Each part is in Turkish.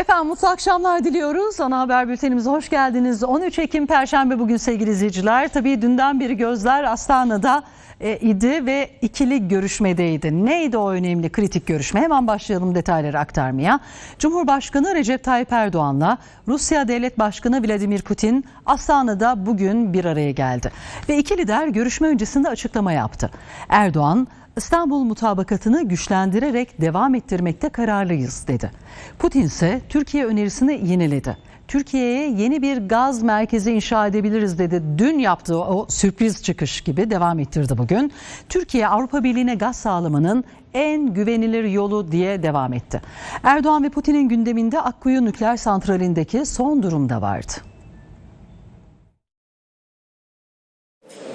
Efendim mutlu akşamlar diliyoruz. Ana haber bültenimize hoş geldiniz. 13 Ekim Perşembe bugün sevgili izleyiciler. Tabii dünden beri gözler Astana'da e, idi ve ikili görüşmedeydi. Neydi o önemli kritik görüşme? Hemen başlayalım detayları aktarmaya. Cumhurbaşkanı Recep Tayyip Erdoğan'la Rusya Devlet Başkanı Vladimir Putin Astana'da bugün bir araya geldi. Ve iki lider görüşme öncesinde açıklama yaptı. Erdoğan İstanbul mutabakatını güçlendirerek devam ettirmekte kararlıyız dedi. Putin ise Türkiye önerisini yineledi. Türkiye'ye yeni bir gaz merkezi inşa edebiliriz dedi. Dün yaptığı o sürpriz çıkış gibi devam ettirdi bugün. Türkiye Avrupa Birliği'ne gaz sağlamanın en güvenilir yolu diye devam etti. Erdoğan ve Putin'in gündeminde Akkuyu nükleer santralindeki son durum da vardı.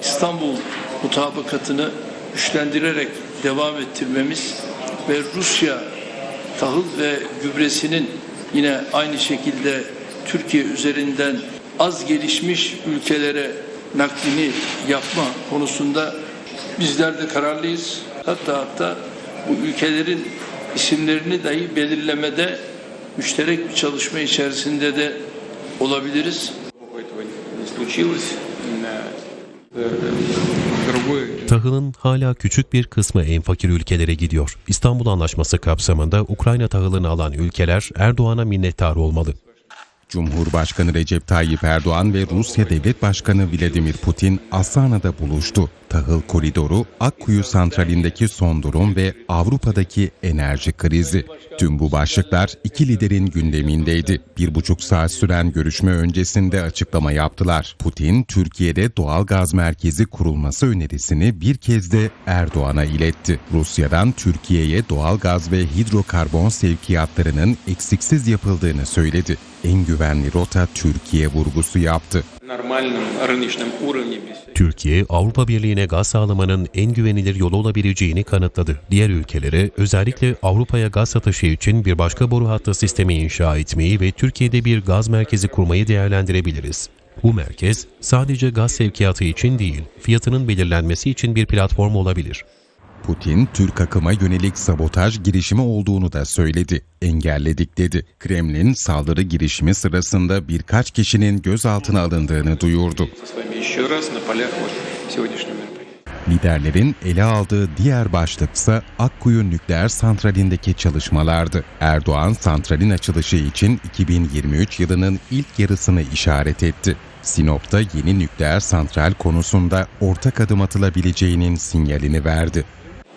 İstanbul mutabakatını güçlendirerek devam ettirmemiz ve Rusya tahıl ve gübresinin yine aynı şekilde Türkiye üzerinden az gelişmiş ülkelere naklini yapma konusunda bizler de kararlıyız. Hatta hatta bu ülkelerin isimlerini dahi belirlemede müşterek bir çalışma içerisinde de olabiliriz. этого не случилось. Tahılın hala küçük bir kısmı en fakir ülkelere gidiyor. İstanbul Anlaşması kapsamında Ukrayna tahılını alan ülkeler Erdoğan'a minnettar olmalı. Cumhurbaşkanı Recep Tayyip Erdoğan ve Rusya Devlet Başkanı Vladimir Putin Astana'da buluştu. Tahıl koridoru, Akkuyu santralindeki son durum ve Avrupa'daki enerji krizi. Tüm bu başlıklar iki liderin gündemindeydi. Bir buçuk saat süren görüşme öncesinde açıklama yaptılar. Putin, Türkiye'de doğal gaz merkezi kurulması önerisini bir kez de Erdoğan'a iletti. Rusya'dan Türkiye'ye doğal gaz ve hidrokarbon sevkiyatlarının eksiksiz yapıldığını söyledi. En güvenli rota Türkiye vurgusu yaptı. Türkiye, Avrupa Birliği'ne gaz sağlamanın en güvenilir yolu olabileceğini kanıtladı. Diğer ülkelere, özellikle Avrupa'ya gaz atışı için bir başka boru hattı sistemi inşa etmeyi ve Türkiye'de bir gaz merkezi kurmayı değerlendirebiliriz. Bu merkez sadece gaz sevkiyatı için değil, fiyatının belirlenmesi için bir platform olabilir. Putin, Türk akıma yönelik sabotaj girişimi olduğunu da söyledi. Engelledik dedi. Kremlin saldırı girişimi sırasında birkaç kişinin gözaltına alındığını duyurdu. Liderlerin ele aldığı diğer başlıksa Akkuyu nükleer santralindeki çalışmalardı. Erdoğan santralin açılışı için 2023 yılının ilk yarısını işaret etti. Sinop'ta yeni nükleer santral konusunda ortak adım atılabileceğinin sinyalini verdi.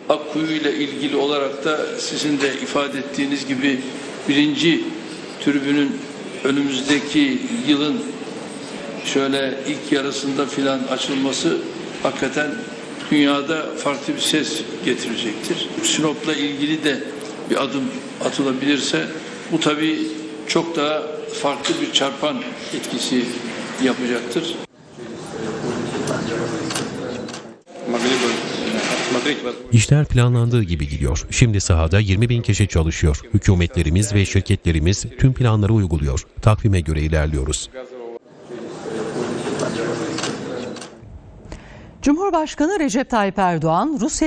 Akkuyu ile ilgili olarak da sizin de ifade ettiğiniz gibi birinci türbünün önümüzdeki yılın şöyle ilk yarısında filan açılması hakikaten dünyada farklı bir ses getirecektir. Sinop'la ilgili de bir adım atılabilirse bu tabii çok daha farklı bir çarpan etkisi yapacaktır. İşler planlandığı gibi gidiyor. Şimdi sahada 20 bin kişi çalışıyor. Hükümetlerimiz ve şirketlerimiz tüm planları uyguluyor. Takvime göre ilerliyoruz. Cumhurbaşkanı Recep Tayyip Erdoğan Rusya